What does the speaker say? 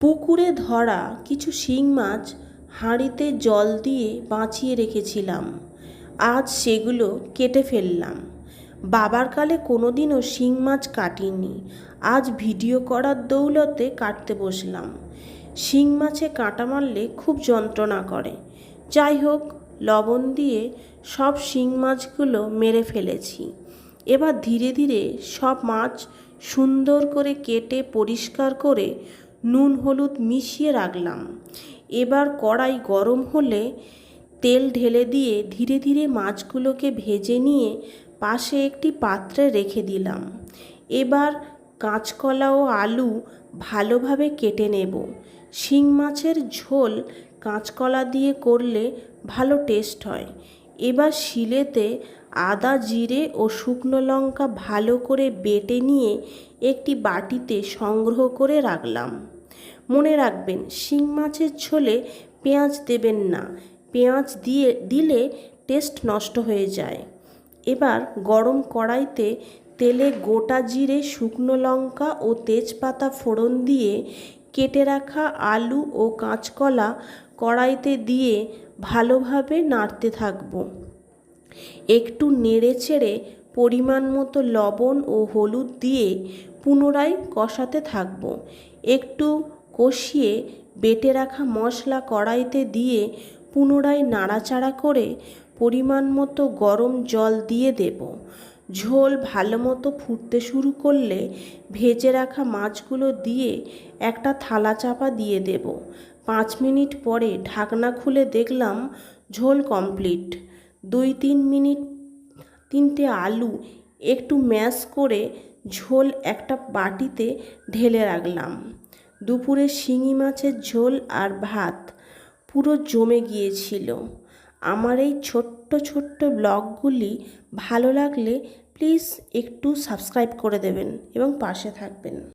পুকুরে ধরা কিছু শিং মাছ হাঁড়িতে জল দিয়ে বাঁচিয়ে রেখেছিলাম। আজ সেগুলো কেটে ফেললাম। বাবার কালে কোনোদিনও শিং মাছ কাটিনি। আজ ভিডিও করার দৌলতে কাটতে বসলাম। শিং মাছে কাঁটা মারলে খুব যন্ত্রণা করে। যাই হোক, লবণ দিয়ে সব শিং মাছগুলো মেরে ফেলেছি। এবার ধীরে ধীরে সব মাছ সুন্দর করে কেটে পরিষ্কার করে নুন হলুদ মিশিয়ে রাখলাম। এবার কড়াই গরম হলে তেল ঢেলে দিয়ে ধীরে ধীরে মাছগুলোকে ভেজে নিয়ে পাশে একটি পাত্রে রেখে দিলাম। এবার কাঁচকলা ও আলু ভালোভাবে কেটে নেব। শিং মাছের ঝোল কাঁচকলা দিয়ে করলে ভালো টেস্ট হয়। এবার শিলেতে আদা জিরে ও শুকনো লঙ্কা ভালো করে বেটে নিয়ে একটি বাটিতে সংগ্রহ করে রাখলাম। মনে রাখবেন, শিং মাছের ঝোলে পেঁয়াজ দেবেন না। পেঁয়াজ দিয়ে, দিলে টেস্ট নষ্ট হয়ে যায়। এবার গরম কড়াইতে তেলে গোটা জিরে, শুকনো লঙ্কা ও তেজপাতা ফোড়ন দিয়ে কেটে রাখা আলু ও কাঁচকলা কড়াইতে দিয়ে ভালোভাবে নাড়তে থাকব। একটু নেড়ে চেড়ে পরিমাণ মতো লবণ ও হলুদ দিয়ে পুনরায় কষাতে থাকব। একটু কষিয়ে বেটে রাখা মশলা কড়াইতে দিয়ে পুনরায় নাড়াচাড়া করে পরিমাণ মতো গরম জল দিয়ে দেব। ঝোল ভালো মতো ফুটতে শুরু করলে ভেজে রাখা মাছগুলো দিয়ে একটা থালা চাপা দিয়ে দেব। পাঁচ মিনিট পরে ঢাকনা খুলে দেখলাম ঝোল কমপ্লিট। দুই তিন মিনিট তিনটে আলু একটু ম্যাশ করে ঝোল একটা বাটিতে ঢেলে রাখলাম। দুপুরে শিঙি মাছের ঝোল আর ভাত পুরো জমে গিয়েছিল। আমার এই ছোট্ট ছোট্ট ব্লগগুলি ভালো লাগলে প্লিজ একটু সাবস্ক্রাইব করে দেবেন এবং পাশে থাকবেন।